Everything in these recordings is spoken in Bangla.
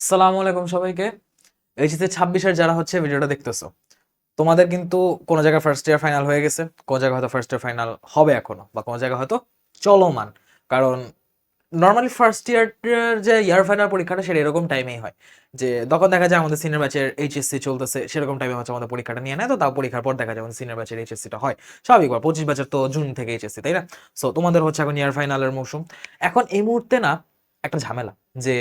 আসসালামু আলাইকুম সবাইকে। এইচএসসি ছাব্বিশের যারা হচ্ছে ভিডিওটা দেখতেছো, তোমাদের কিন্তু কোনো জায়গায় ফার্স্ট ইয়ার ফাইনাল হয়ে গেছে, কোনো জায়গায় হয়তো ফার্স্ট ইয়ার ফাইনাল হবে এখনও, বা কোনো জায়গায় হয়তো চলমান। কারণ নর্মালি ফার্স্ট ইয়ার যে ইয়ার ফাইনাল পরীক্ষাটা সেটা এরকম টাইমেই হয় যে তখন দেখা যায় আমাদের সিনিয়র ব্যাচের এইচএসসি চলতেছে, সেরকম টাইমে হচ্ছে আমাদের পরীক্ষাটা নিয়ে নেয়, তো তাও পরীক্ষার পর দেখা যায় আমাদের সিনিয়র ব্যাচের এইচএসসিটা হয়। স্বাভাবিকবার পঁচিশ ব্যাচের তো জুন থেকে এইচএসসি তাই না? সো তোমাদের হচ্ছে এখন ইয়ার ফাইনালের মৌসুম এখন এই মুহূর্তে না একটা ঝামেলা যে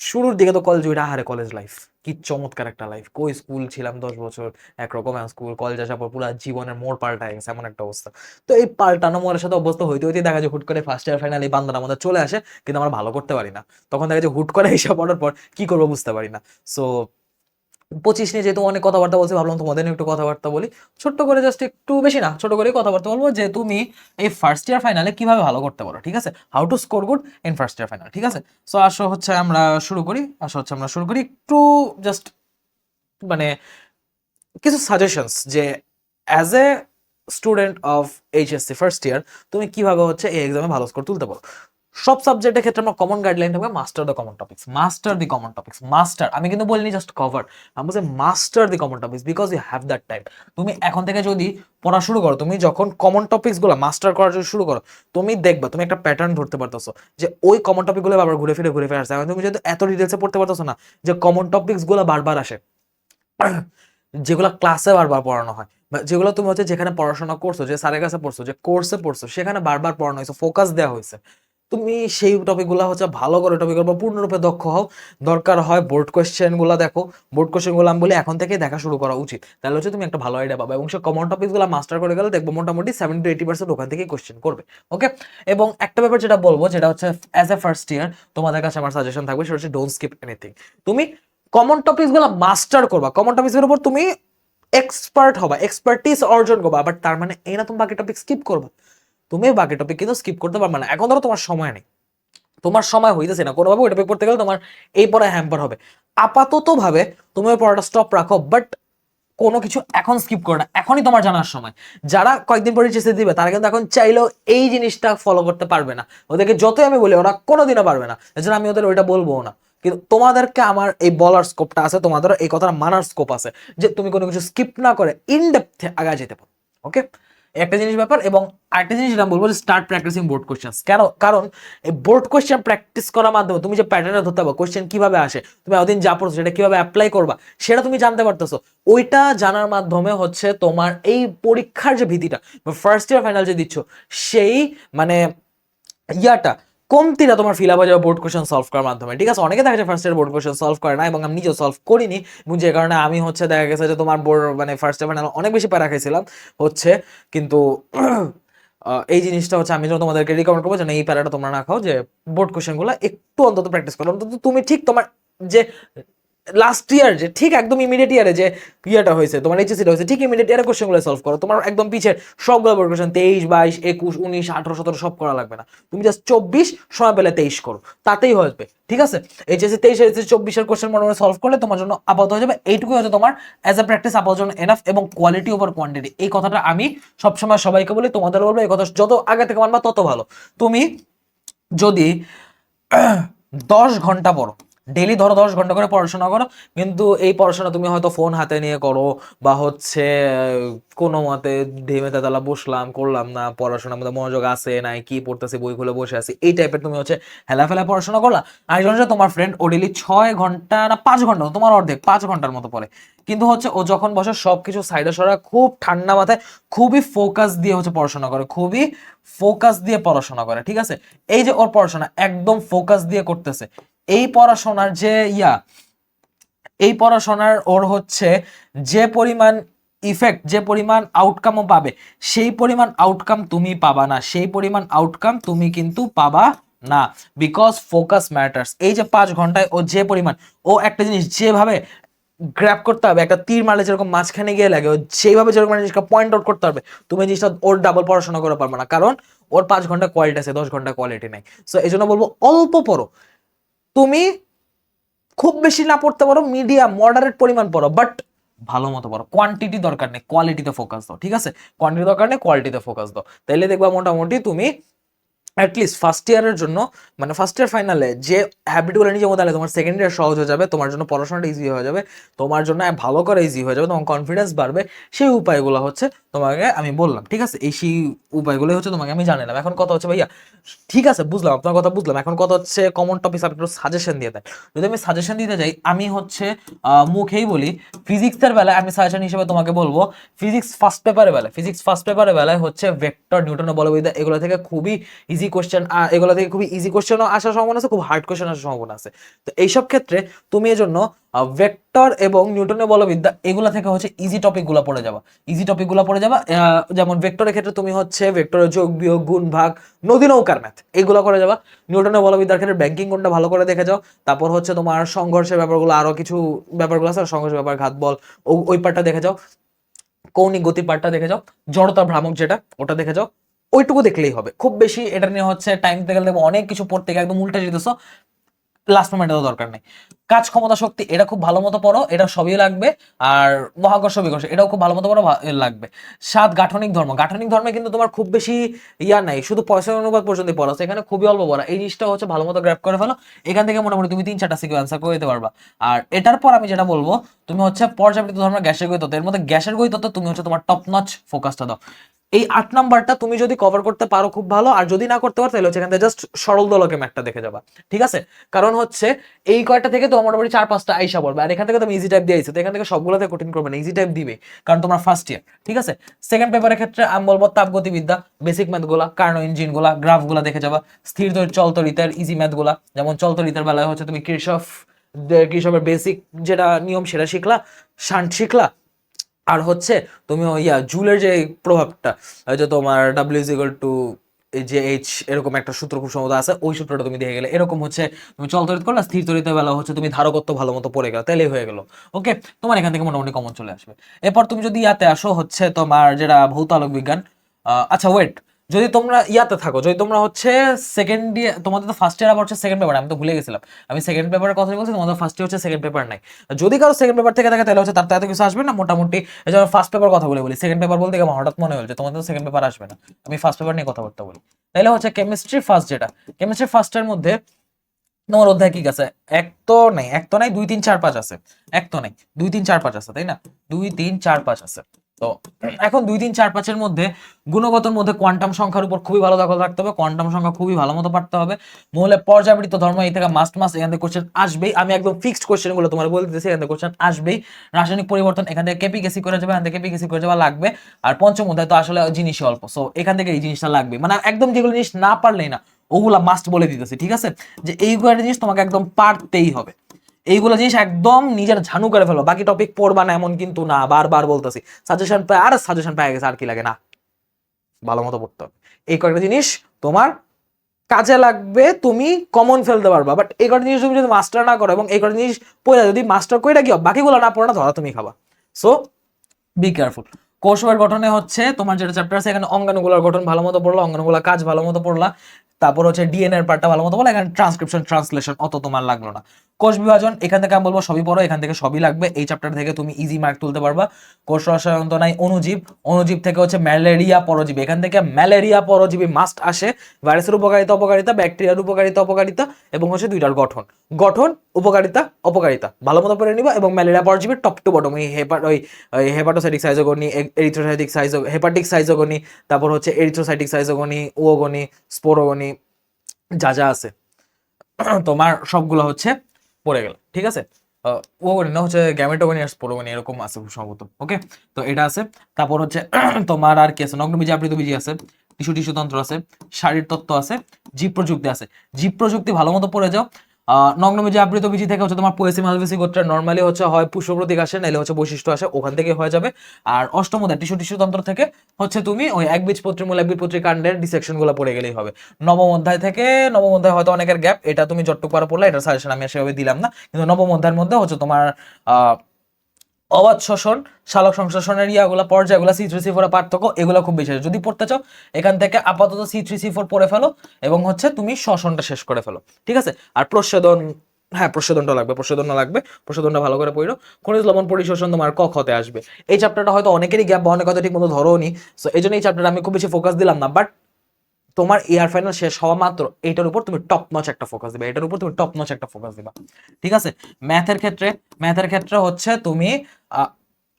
শুরুর দিকে তো কলেজ ওইটা আহারে কলেজ লাইফ কি চমৎকার একটা লাইফ কই স্কুল ছিলাম দশ বছর একরকম স্কুল কলেজ আসার পর পুরো জীবনের মোড় পাল্টায় গেছে, এমন একটা অবস্থা। তো এই পাল্টানো মোড়ের সাথে অবস্থা হইতে হইতে দেখা যায় হুট করে ফার্স্ট ইয়ার ফাইনাল এই বান্দার আমাদের চলে আসে, কিন্তু আমরা ভালো করতে পারি না। তখন দেখা যায় হুট করে এইসব পড়ার পর কি করব বুঝতে পারি না। সো পঁচিশ নিয়ে যেহেতু অনেক কথাবার্তা বলছি, ভাবলাম তোমাদের একটু কথাবার্তা বলি। ছোট্ট করে জাস্ট একটু বেশি না, ছোট করে কথাবার্তা বলব যে তুমি এই ফার্স্ট ইয়ার ফাইনালে কীভাবে ভালো করতে পারো, ঠিক আছে? How to score good in first year final ঠিক আছে? সো আসো হচ্ছে আমরা শুরু করি, আসো হচ্ছে আমরা শুরু করি। একটু জাস্ট মানে কিছু সাজেশনস যে as a student of HSC first year তুমি কীভাবে হচ্ছে এই এক্সামে ভালো স্কোর তুলতে পারো। সব সাবজেক্টের ক্ষেত্রে আমরা কমন গাইডলাইন থাকবে master the common topics master the common topics master আমি কিন্তু বলিনি জাস্ট কভার আমি বলছি master the common topics because you have that time তুমি এখন থেকে যদি পড়া শুরু করো, তুমি যখন কমন টপিক্সগুলো মাস্টার করার জন্য শুরু করো, তুমি দেখবা, তুমি একটা প্যাটার্ন ধরতে পারতেছো যে ওই কমন টপিকগুলো আবার ঘুরে ফিরে ঘুরে ফিরে আসছে। এখন তুমি যেহেতু এত ডিটেলসে পড়তে পারতেছো না যে কমন টপিক্সগুলো বারবার আসে, যেগুলো ক্লাসে বারবার পড়ানো হয় যেগুলো তুমি হচ্ছে যেখানে পড়াশোনা করছ, যে স্যারের কাছে পড়ছো, যে কোর্সে পড়ছো, সেখানে বারবার পড়ানো হয়েছে ফোকাস দেওয়া হয়েছে। তুমি সেই টপিকগুলো হচ্ছে ভালো করে টপিক বা পূর্ণরূপে দক্ষ হও। দরকার হয় বোর্ড কোয়েশ্চেনগুলো দেখো। বোর্ড কোয়েশ্চেনগুলো আমি বলি এখন থেকে দেখা শুরু করা উচিত। তাহলে হচ্ছে তুমি একটা ভালো আইডিয়া পাবে এবং সে কমন টপিকগুলো মাস্টার করে গেলে দেখব মোটামুটি সেভেন্টি টু এইটি পার্সেন্ট ওখান থেকে কোয়েশ্চেন করবে। ওকে এবং একটা ব্যাপার যেটা বলব যেটা হচ্ছে অ্যাজ এ ফার্স্ট ইয়ার তোমাদের কাছে আমার সাজেশন থাকবে সেটা হচ্ছে ডোন্ট স্কিপ এনিথিং তুমি কমন টপিকসগুলো মাস্টার করবা। কমন টপিকসের উপর তুমি এক্সপার্ট হবা এক্সপার্টিস অর্জন করবা। বাট তার মানে এই না তুমি বাকি টপিক স্কিপ করবা। তুমি বাকি টপিক কিন্তু স্কিপ করতে পারবে না। এখন ধরো তোমার সময় নেই। তোমার সময় হইতেছে না। কোনোভাবে ওই টপিক পড়তে গেলে তোমার এই পড়ায় হ্যাম্পার হবে। আপাতত ভাবে তুমি ওই পড়াটা স্টপ রাখো বাট কোনো কিছু এখন স্কিপ করো না। এখনই তোমার জানার সময়। যারা কয়েকদিন পরে চেষ্টা দিবে, তারা কিন্তু এখন চাইলেও এই জিনিসটা ফলো করতে পারবে না। ওদেরকে যতই আমি বলি, ওরা কোনোদিনও পারবে না। এজন্য আমি ওদের ওইটা বলব না। কিন্তু তোমাদেরকে আমার এই বলার স্কোপটা আছে তোমাদের এই কথাটা মানার স্কোপ আছে, যে তুমি কোনো কিছু স্কিপ না করে ইন ডেপথে আগায় যেতে পারো। ওকে একটা জিনিস ব্যাপার এবং আরেকটা জিনিস নাম বলব স্টার্ট প্র্যাকটিসিং বোর্ড কোশ্চেন কেন? কারণ এই বোর্ড কোশ্চেন প্র্যাকটিস করার মাধ্যমে তুমি যে প্যাটার্নে ধরতে পারো কোশ্চেন কীভাবে আসে, তুমি এতদিন যা পড়ছো সেটা কীভাবে অ্যাপ্লাই করবা, সেটা তুমি জানতে পারতেছো। ওইটা জানার মাধ্যমে হচ্ছে তোমার এই পরীক্ষার যে ভীতিটা ফার্স্ট ইয়ার ফাইনাল যে দিচ্ছ, সেই মানে ইয়াটা কমতিটা তোমার ফিল আপ হয়ে যাবে বোর্ড কোশ্চেন সলভ করার মাধ্যমে। ঠিক আছে? অনেকে দেখা যায় first year board question solve করে না এবং আমি নিজেও সলভ করিনি। যে কারণে আমি হচ্ছে দেখা গেছে যে তোমার বোর্ড মানে ফার্স্ট ইয়ার ফাইনাল অনেক বেশি প্যারা খাইছিলাম। হচ্ছে কিন্তু এই জিনিসটা হচ্ছে আমি যেন তোমাদেরকে রিকমেন্ড করব যেন এই প্যারাটা তোমরা না খাও যে বোর্ড কোশ্চেনগুলো একটু অন্তত প্র্যাকটিস করো। অন্তত তুমি ঠিক তোমার যে লাস্ট ইয়ার যে, ঠিক একদম ইমিডিয়েট ইয়ারে যে ইয়েটা হয়েছে, তোমার এইচএসিটা হয়েছে, ঠিক ইমিডিয়েট ইয়ারে কোশ্চেনগুলো সলভ করো। তোমার একদম পিছের সবগুলো বোর্ড কোশ্চেন তেইশ, বাইশ, একুশ, উনিশ, আঠারো, সতেরো সব করা লাগবে না। তুমি জাস্ট চব্বিশ, সময় পেলে তেইশ করো। তাতেই হয়ে ঠিক আছে? এইচএসি তেইশ এইচএসি চব্বিশের কোশ্চেন মোটামুটি সলভ করলে তোমার জন্য আপাতত হয়ে যাবে। এইটুকুই হচ্ছে তোমার অ্যাজ এ প্র্যাকটিস আপাতত জন্য এনাফ এবং কোয়ালিটি ওভার কোয়ান্টিটি এই কথাটা আমি সবসময় সবাইকে বলি তোমাদের বলব, এই কথা যত আগে থেকে মানবা তত ভালো। তুমি যদি দশ ঘণ্টা পড়ো ডেলি ধরো দশ ঘণ্টা করে পড়াশোনা করো, কিন্তু এই পড়াশোনা তুমি হয়তো ফোন হাতে নিয়ে করো বা হচ্ছে, কোনো মতে ঢেমে তেতালা বসলাম, করলাম না, পড়াশোনার মধ্যে মনোযোগ আছে নাই, কি পড়তেছি, বই খুলে বসে আছি, এই টাইপের তুমি হচ্ছে হেলা ফেলা পড়াশোনা করলা। আরেকজন হচ্ছে তোমার ফ্রেন্ড ও ডেলি ছয় ঘণ্টা না পাঁচ ঘণ্টা তোমার অর্ধেক পাঁচ ঘণ্টার মতো পড়ে। কিন্তু হচ্ছে ও যখন বসে সবকিছু সাইডে সরা খুব ঠান্ডা মাথায়, খুবই ফোকাস দিয়ে হচ্ছে পড়াশোনা করে, খুবই ফোকাস দিয়ে পড়াশোনা করে, ঠিক আছে? এই যে ওর পড়াশোনা, একদম ফোকাস দিয়ে করতেছে। এই পড়াশোনার যে ইয়া, এই পড়াশোনার ওর হচ্ছে যে পরিমাণ ইফেক্ট যে পরিমাণ আউটকামও পাবে, সেই পরিমাণ আউটকাম তুমি পাবা না, সেই পরিমাণ আউটকাম তুমি কিন্তু পাবা না বিকজ ফোকাস ম্যাটার্স এই যে পাঁচ ঘন্টায় ও যে পরিমাণ, ও একটা জিনিস যেভাবে গ্র্যাপ করতে হবে, একটা তীর মারলে যেরকম মাঝখানে গিয়ে লাগে, ও সেইভাবে যেরকম জিনিসকে পয়েন্ট আউট করতে পারবে তুমি জিনিসটা ওর ডাবল পড়াশোনা করে পারবে না, কারণ ওর পাঁচ ঘণ্টা কোয়ালিটি আছে, দশ ঘণ্টা কোয়ালিটি নেই। সো এই জন্য বলব অল্প পড়ো। তুমি খুব বেশি না পড়তে পারো মিডিয়াম মডারেট পরিমাণ পড়ো বাট ভালো মতো পড়ো। কোয়ান্টিটি দরকার নেই কোয়ালিটিতে ফোকাস দাও, ঠিক আছে? কোয়ান্টিটি দরকার নেই কোয়ালিটিতে ফোকাস দাও। তাইলে দেখবা মোটামুটি তুমি অ্যাটলিস্ট ফার্স্ট ইয়ারের জন্য মানে ফার্স্ট ইয়ার ফাইনালে যে হ্যাবিটগুলো নিজের মধ্যে আনলে তোমার সেকেন্ড ইয়ার সহজ হয়ে যাবে, তোমার জন্য পড়াশোনাটা ইজি হয়ে যাবে, তোমার জন্য ভালো করা ইজি হয়ে যাবে, তোমার কনফিডেন্স বাড়বে, সেই উপায়গুলো হচ্ছে তোমাকে আমি বললাম, ঠিক আছে? এই সেই উপায়গুলো হচ্ছে তোমাকে আমি জানিলাম। এখন কথা হচ্ছে ভাইয়া, ঠিক আছে, বুঝলাম, আপনার কথা বুঝলাম। এখন কথা হচ্ছে কমন টপিক আপনি একটু সাজেশন দিয়ে দেন। যদি আমি সাজেশন দিতে যাই, আমি হচ্ছে মুখেই বলি ফিজিক্সের বেলায় আমি সাজেশন হিসেবে তোমাকে বলব ফিজিক্স ফার্স্ট পেপারের বেলায় ফিজিক্স ফার্স্ট পেপারের বেলায় হচ্ছে ভেক্টর নিউটন বলবিদ্যা এগুলো থেকে খুবই ইজি কোশ্চেন এগুলো থেকে খুবই ইজি কোশ্চেনও আসার সম্ভাবনা আছে, খুব হার্ড কোশ্চেন আসার সম্ভাবনা আছে। তো এইসব ক্ষেত্রে তুমি এজন্য ভেক্টর এবং নিউটনের বলবিদ্যা, এগুলো থেকে হচ্ছে ইজি টপিকগুলো পড়ে যাবা। ইজি টপিকগুলো পড়ে যাবা যেমন ভেক্টরের ক্ষেত্রে তুমি হচ্ছে ভেক্টরের যোগ, বিয়োগ, গুণ, ভাগ, নদী, নৌকার ম্যাথ এগুলো করে যাবা। নিউটনের বলবিদ্যার ক্ষেত্রে ব্যাংকিং কোনটা ভালো করে দেখে যাও। তারপর হচ্ছে তোমার সংঘর্ষের ব্যাপারগুলো, আরও কিছু ব্যাপারগুলো আছে, সংঘর্ষের ব্যাপার, ঘাত বল ওই পার্টটা দেখে যাও। কৌণিক গতি পার্টটা দেখে যাও। জড়তা ভ্রামক যেটা, ওটা দেখে যাও। ওইটুকু দেখলেই হবে। খুব বেশি এটা নিয়ে হচ্ছে টাইম দিতে গেলে অনেক কিছু পড়তে গিয়ে একদম উল্টে যেতেছো। লাস্ট মোমেন্টে তো দরকার নেই। কাজ ক্ষমতা শক্তি, এটা খুব ভালো মতো পড়ো, এটা সবই লাগবে। আর মহাকর্ষ বিকর্ষ, এটাও খুব ভালো মতো পড়ো লাগবে। সাত, গাঠনিক ধর্ম, গাঠনিক ধর্মে কিন্তু তোমার খুব বেশি ইয়া নাই, শুধু পয়সা অনুবাদ পর্যন্ত পড়া এখানে খুবই অল্প পড়া। এই জিনিসটা হচ্ছে ভালো মতো গ্র্যাপ করে ফেলো। এখান থেকে মোটামুটি তুমি তিন চারটা সিকিউ অ্যান্সার করে দিতে পারবা। আর এটার পর আমি যেটা বলব, তুমি হচ্ছে পর্যাবৃত ধর্মের গ্যাসের গই তত্ত্ব এর মধ্যে গ্যাসের গই তত্ত্ব তুমি হচ্ছে তোমার টপ নচ ফোকাসটা দাও। এই আট নাম্বারটা তুমি যদি কভার করতে পারো খুব ভালো, আর যদি না করতে পারো তাহলে হচ্ছে এখান থেকে জাস্ট সরল দলকে ম্যাটটা দেখে যাবা, ঠিক আছে? কারণ হচ্ছে এই কয়টা থেকে তো মোটামুটি চার পাঁচটা আইসা পড়বে, আর এখান থেকে তুমি ইজি টাইপ দিয়ে আইছো, তো এখান থেকে সবগুলোতে কঠিন করবে না ইজি টাইপ দিবে, কারণ তোমার ফার্স্ট ইয়ার ঠিক আছে? সেকেন্ড পেপারের ক্ষেত্রে আমি বলব তাপগতিবিদ্যা বেসিক ম্যাথগুলা কার্নো ইঞ্জিনগুলা গ্রাফগুলা দেখে যাবা, স্থির চলতরিতের ইজি ম্যাথগুলা, যেমন চলতরিতের বেলায় হচ্ছে তুমি কৃষক কৃষকের বেসিক যেটা নিয়ম সেটা শিখলা, শান্ট শিখলা আর হচ্ছে তুমি ওই জুলের যে প্রভাবটা যে তোমার ডাব্লিউ ইজ টু যে এইচ এরকম একটা সূত্র খুব সম্ভবত আছে, ওই সূত্রটা তুমি দেখে গেলে। এরকম হচ্ছে তুমি চল তরিত করলে, স্থির তরিতে বেলা হচ্ছে তুমি ধারকত্ব ভালো মতো পড়ে গেলো তাহলেই হয়ে গেলো। ওকে তোমার এখান থেকে মোটামুটি কমন চলে আসবে। এরপর তুমি যদি ইয়াতে আসো, হচ্ছে তোমার যেটা ভৌতালক বিজ্ঞান আচ্ছা ওয়েট যদি তোমরা ইয়াতে থাকো, যদি তোমরা হচ্ছে সেকেন্ড ইয়ার তোমাদের তো ফার্স্ট ইয়ার আবার হচ্ছে সেকেন্ড পেপার আমি তো ভুলে গেছিলাম। আমি সেকেন্ড পেপারের কথা বলছি, তোমাদের ফার্স্ট ইয়ার হচ্ছে সেকেন্ড পেপার নাই। যদি কারও সেকেন্ড পেপার থেকে থাকে, তাহলে হচ্ছে তার এত কিছু আসবে না, মোটামুটি জন্য ফার্স্ট পেপার কথা বলে বলি। সেকেন্ড পেপার বলতে আমার হঠাৎ মনে হল যে তোমাদের সেকেন্ড পেপার আসবে না। আমি ফার্স্ট পেপার নিয়ে কথা বলতে বলি। তাহলে হচ্ছে কেমিস্ট্রি ফার্স্ট যেটা। কেমিস্ট্রি ফার্স্টের মধ্যে তোমার অধ্যায় কি আছে এক তো নেই, এক তো নাই, দুই, তিন, চার, পাঁচ আছে। এক তো নেই, দুই, তিন, চার, পাঁচ আছে, তাই না? দুই, তিন, চার, পাঁচ আছে। তো এখন দুই তিন চার পাঁচের মধ্যে গুণগতর মধ্যে কোয়ান্টাম সংখ্যার উপর খুবই ভালো দখল রাখতে হবে কোয়ান্টাম সংখ্যা খুবই ভালো মতো পারতে হবে। মহলে পর্যাবৃত্ত ধর্ম এই থেকে মাস্ট মাস এখান থেকে কোশ্চেন আসবেই। আমি একদম ফিক্সড কোশ্চেনগুলো তোমার বলে দিতেছি এখান থেকে কোশ্চেন আসবেই। রাসায়নিক পরিবর্তন এখান থেকে কেপি গেসি করে যাবে, এখান থেকে কেপি গেসি করে যাওয়া লাগবে। আর পঞ্চম অধ্যায় তো আসলে জিনিসই অল্প সো এখান থেকে এই জিনিসটা লাগবে। মানে একদম যেগুলো জিনিস না পারলেই না, ওগুলা মাস্ট বলে দিতেছি, ঠিক আছে? যে এইগুলো জিনিস তোমাকে একদম পারতেই হবে। এইগুলো জিনিস একদম নিজের ঝানু করে ফেলো। বাকি টপিক পড়বা না, এমন কিন্তু না, বারবার বলতেছি। সাজেশন পায়, আর সাজেশন পায়, গেছে, আর কি লাগে? না। ভালো মতো পড়তে হবে। এই কয়েকটা জিনিস তোমার কাজে লাগবে, তুমি কমন ফেলতে পারবা। বাট এই কটা জিনিস তুমি যদি মাস্টার না করো, এবং এই কটা জিনিস পড়ে যদি মাস্টার কইরা কি? বাকিগুলো না পড়ো না ধরা তুমি খাবা। সো বি কেয়ারফুল কোষের গঠনে হচ্ছে, তোমার যেটা চ্যাপ্টার আছে, এখানে অঙ্গাণুগুলোর গঠন ভালো মতো পড়লা অঙ্গাণুগুলোর কাজ ভালো মতো পড়লা। তারপর হচ্ছে ডিএনএ এর পার্টটা ভালো মতো বলো, এখানে ট্রান্সক্রিপশন ট্রান্সলেশন অত তোমার লাগল না। কোষ বিভাজন, এখান থেকে আমি বলব সবই পড়ো, এখান থেকে সবই লাগবে। এই চ্যাপ্টার থেকে তুমি ইজি মার্ক তুলতে পারবা। কোষ রসায়ন তো নাই অনুজীব অনুজীব থেকে হচ্ছে ম্যালেরিয়া পরজীবী। এখান থেকে ম্যালেরিয়া পরজীবী মাস্ট আসে, ভাইরাসের উপকারিতা, অপকারিতা, ব্যাকটেরিয়ার উপকারিতা, অপকারিতা এবং হচ্ছে দুইটার গঠন। গঠন, উপকারিতা, অপকারিতা। ভালো মতো পড়ে নিবা এবং ম্যালেরিয়া পরজীবীর টপ টু বটম এই হেপার ওই হেপাটোসাইটিক সাইজোগনি এরিথ্রোসাইটিক সাইজো হেপাটিক সাইজোগনি তারপর হচ্ছে এরিথ্রোসাইটিক সাইজোগনি ওগনি স্পোরোগনি যা যা আছে, তোমার সবগুলো হচ্ছে পড়ে গেল, ঠিক আছে? ওগনি না হচ্ছে গ্যামেটোগনি আর এরকম আছে সম্ভবত, ওকে? তো এটা আছে। তারপর হচ্ছে তোমার আর কি আছে? নগ্নবীজি, আবৃতবীজি আছে, টিস্যু তন্ত্র আছে শারীর তত্ত্ব আছে জীব প্রযুক্তি আছে। জীব প্রযুক্তি ভালো মতো পড়ে যাও আহ, যে আবৃত বীজি থেকে হচ্ছে তোমার পোয়েসি মালভেসি গোত্রের নর্মালি হচ্ছে হয় পুষ্পপ্রতীক আসে নাহলে হচ্ছে বৈশিষ্ট্য আসে ওখান থেকে হয়ে যাবে। আর অষ্টম দেয় টিস্যু টিস্যু তন্ত্র থেকে হচ্ছে তুমি ওই এক বীজপত্রী মূল একবীজপত্রী কাণ্ডের ডিসেকশনগুলো পড়ে গেলেই হবে। নবম অধ্যায় থেকে নবম অধ্যায় হয়তো অনেকের গ্যাপ এটা তুমি যতটুকু পারো পড়লে এটা সাজেশন আমি সেভাবে দিলাম না। কিন্তু নবম অধ্যায়ের মধ্যে হচ্ছে তোমার অবাধ শোষণ, শালক সংশ্লেষণের ইয়াগুলো, পর্যায়গুলো সি থ্রি সি ফোরের পার্থক্য, এগুলো খুব বেশি যদি পড়তে চাও, এখান থেকে আপাতত সি থ্রি সি ফোর পড়ে ফেলো এবং হচ্ছে তুমি শ্বসনটা শেষ করে ফেলো। ঠিক আছে? আর প্রচ্ছেদন হ্যাঁ প্রচ্ছেদনটা লাগবে প্রচ্ছেদন লাগবে প্রচ্ছেদনটা ভালো করে পড়ো। খনিজ লবণ পরিশোষণ তোমার ক আসবে? এই চ্যাপ্টারটা হয়তো অনেকেরই গ্যাপ বা অনেক হয়তো ঠিক মতো ধরো নি সো এই জন্য এই চ্যাপ্টারটা আমি খুব বেশি ফোকাস দিলাম না বাট তোমার ইয়ার ফাইনাল শেষ হওয়া মাত্র এটার উপর তুমি টপ নচ একটা ফোকাস দিবা। এটার উপর তুমি টপ নচ একটা ফোকাস দিবা। ঠিক আছে? ম্যাথের ক্ষেত্রে ম্যাথের ক্ষেত্রে হচ্ছে তুমি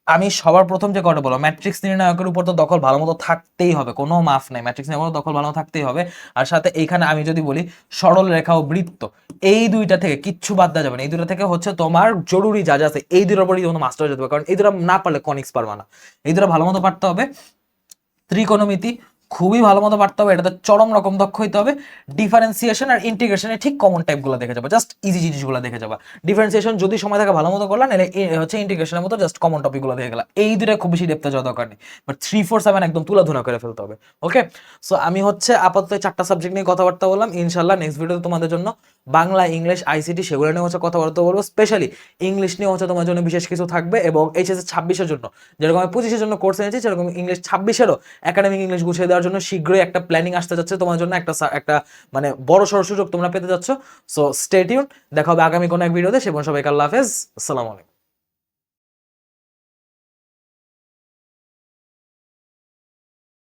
আমি সবার প্রথম যে কথা বলো ম্যাট্রিক্স নির্ণায়কের উপর তো দখল ভালো মতো থাকতেই হবে, কোনো মাফ নাই। ম্যাট্রিক্স নির্ণায়কের দখল ভালো থাকতেই হবে। আর সাথে এইখানে আমি যদি বলি, সরল রেখা ও বৃত্ত, এই দুইটা থেকে কিচ্ছু বাদ দেওয়া যাবে না। এই দুইটা থেকে হচ্ছে তোমার জরুরি যা যা আছে, এই দুটোর উপরই তোমার মাস্টার যেতে হবে। কারণ এই দুটো না পারলে কনিক্স পারবা না। এই দুটো ভালো মতো পারতে হবে। ত্রিকোণমিতি খুবই ভালো মতো পারতে হবে, এটাতে চরম রকম দক্ষ হইতে হবে। ডিফারেন্সিয়েশন আর ইন্টিগ্রেশনে ঠিক কমন টাইপগুলো দেখে যাবে জাস্ট ইজি জিনিসগুলো দেখে যাবে। ডিফারেন্সিয়েশন যদি সময় থাকে ভালো মতো করলা, নাহলে হচ্ছে ইন্টিগ্রেশনের মতো জাস্ট কমন টপিকগুলো দেখে গেলা। এই দুটো খুব বেশি ডেপতে যাওয়া দরকার নেই। বাট থ্রি ফোর সেভেন একদম তুলাধুনা করে ফেলতে হবে ওকে সো আমি হচ্ছে আপাতত চারটা সাবজেক্ট নিয়ে কথাবার্তা বললাম। ইনশাল্লাহ নেক্সট ভিডিওতে তোমাদের জন্য বাংলা, ইংলিশ আইসিটি সেগুলো নিয়ে হচ্ছে কথাবার্তা বলব। স্পেশালি ইংলিশ নিয়ে হচ্ছে তোমার জন্য বিশেষ কিছু থাকবে এবং এইচএস ছাব্বিশের জন্য। যেরকম আমি পঁচিশের জন্য কোর্স এনেছি, সেরকম ইংলিশ ছাব্বিশেরও একাডেমিক ইংলিশ গুছিয়ে দেওয়ার জন্য শীঘ্রই একটা প্ল্যানিং আসতে যাচ্ছে। তোমার জন্য একটা একটা মানে বড় সড় সুযোগ তোমরা পেতে যাচ্ছ। সো স্টেটিউন দেখা হবে আগামী কোনো এক ভিডিওতে সেবন সবাইকে আল্লাহ হাফেজ। আসসালামু আলাইকুম।